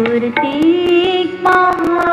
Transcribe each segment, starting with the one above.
गुरु सीख महा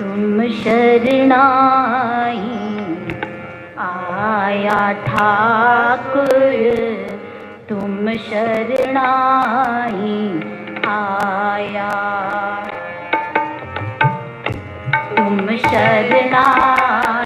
तुम शरणाई। आया ठाकुर तुम शरणाई। आया। तुम शरणाई।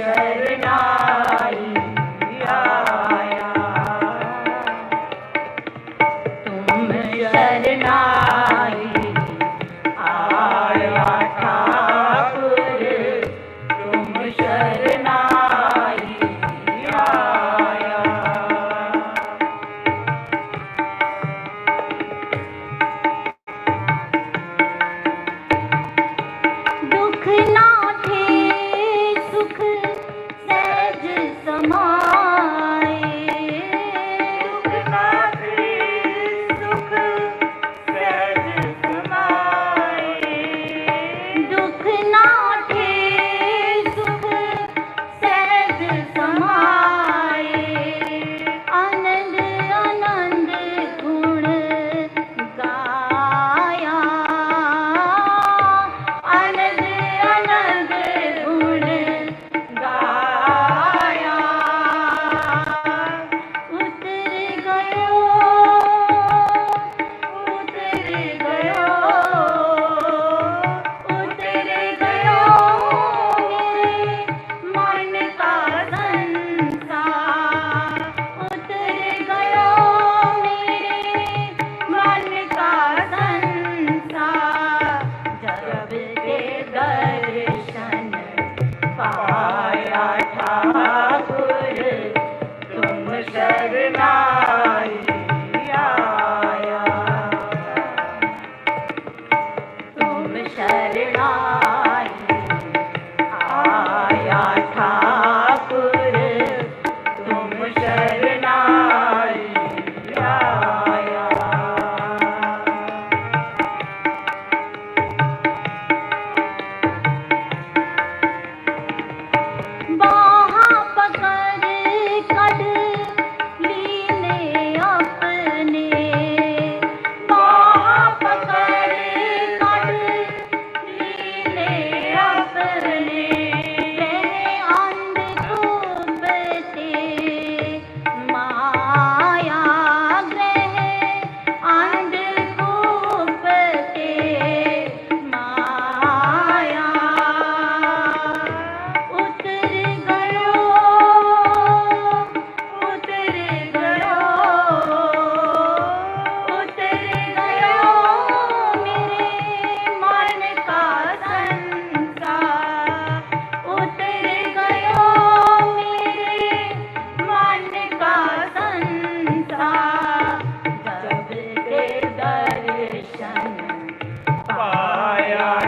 Sure.